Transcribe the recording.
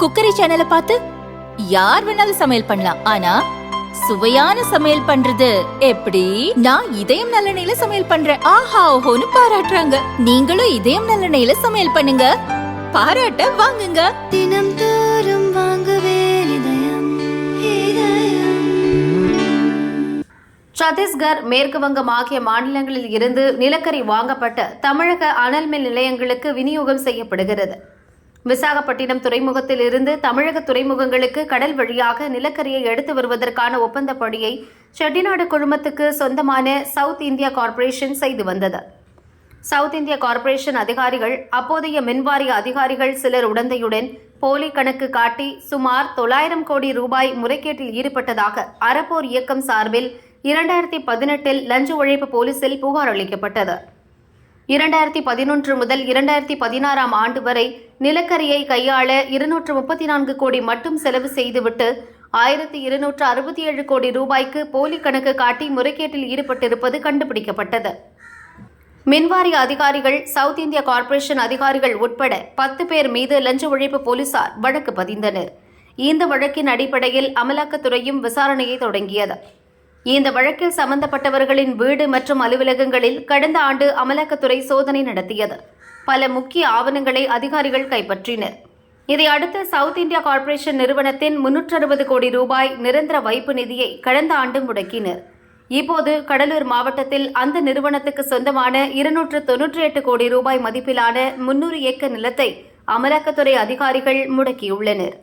Cookery சேனலை பார்த்து யார் வேணாலும் சமையல் பண்ணலாம். ஆனா சுவையான சமையல் பண்றது எப்படி? நான் இதயம் நல்லெண்ணெயில சமையல் பண்றேன். ஆஹா ஓஹோன்னு பாராட்டுறாங்க. நீங்களும் இதயம் நல்லெண்ணெயில சமையல் பண்ணுங்க. பாராட்ட வாங்குங்க. தினம் தோறும் வாங்குவே சத்தீஸ்கர் மேற்கு வங்கம் ஆகிய மாநிலங்களில் இருந்து நிலக்கரி வாங்கப்பட்ட தமிழக அனல் மின் நிலையங்களுக்கு விநியோகம் செய்யப்படுகிறது. விசாகப்பட்டினம் துறைமுகத்தில் இருந்து தமிழக துறைமுகங்களுக்கு கடல் வழியாக நிலக்கரியை எடுத்து வருவதற்கான ஒப்பந்த பணியை செட்டிநாடு குழுமத்துக்கு சொந்தமான சவுத் இந்தியா கார்ப்பரேஷன் செய்து வந்தது. சவுத் இந்தியா கார்ப்பரேஷன் அதிகாரிகள் அப்போதைய மின்வாரிய அதிகாரிகள் சிலர் உடந்தையுடன் போலி கணக்கு காட்டி சுமார் தொள்ளாயிரம் கோடி ரூபாய் முறைகேட்டில் ஈடுபட்டதாக அறப்போர் இயக்கம் சார்பில் இரண்டாயிரத்தி பதினெட்டில் லஞ்ச ஒழிப்பு போலீசில் புகார் அளிக்கப்பட்டது. இரண்டாயிரத்தி பதினொன்று முதல் இரண்டாயிரத்தி பதினாறாம் ஆண்டு வரை நிலக்கரியை கையாள இருநூற்று முப்பத்தி நான்கு கோடி மட்டும் செலவு செய்துவிட்டு ஆயிரத்தி இருநூற்று அறுபத்தி ஏழு கோடி ரூபாய்க்கு போலி கணக்கு காட்டி முறைகேட்டில் ஈடுபட்டிருப்பது கண்டுபிடிக்கப்பட்டது. மின்வாரிய அதிகாரிகள் சவுத் இந்திய கார்ப்பரேஷன் அதிகாரிகள் உட்பட பத்து பேர் மீது லஞ்ச ஒழிப்பு போலீசார் வழக்கு பதிந்தனர். இந்த வழக்கின் அடிப்படையில் அமலாக்கத்துறையும் விசாரணையை தொடங்கியது. இந்த வழக்கில் சம்பந்தப்பட்டவர்களின் வீடு மற்றும் அலுவலகங்களில் கடந்த ஆண்டு அமலாக்கத்துறை சோதனை நடத்தியது. பல முக்கிய ஆவணங்களை அதிகாரிகள் கைப்பற்றினர். இதையடுத்து சவுத் இந்தியா கார்ப்பரேஷன் நிறுவனத்தின் முன்னூற்று அறுபது கோடி ரூபாய் நிரந்தர வைப்பு நிதியை கடந்த ஆண்டு முடக்கினர். இப்போது கடலூர் மாவட்டத்தில் அந்த நிறுவனத்துக்கு சொந்தமான இருநூற்று தொன்னூற்றி எட்டு கோடி ரூபாய் மதிப்பிலான முன்னூறு ஏக்கர் நிலத்தை அமலாக்கத்துறை அதிகாரிகள் முடக்கியுள்ளனர்.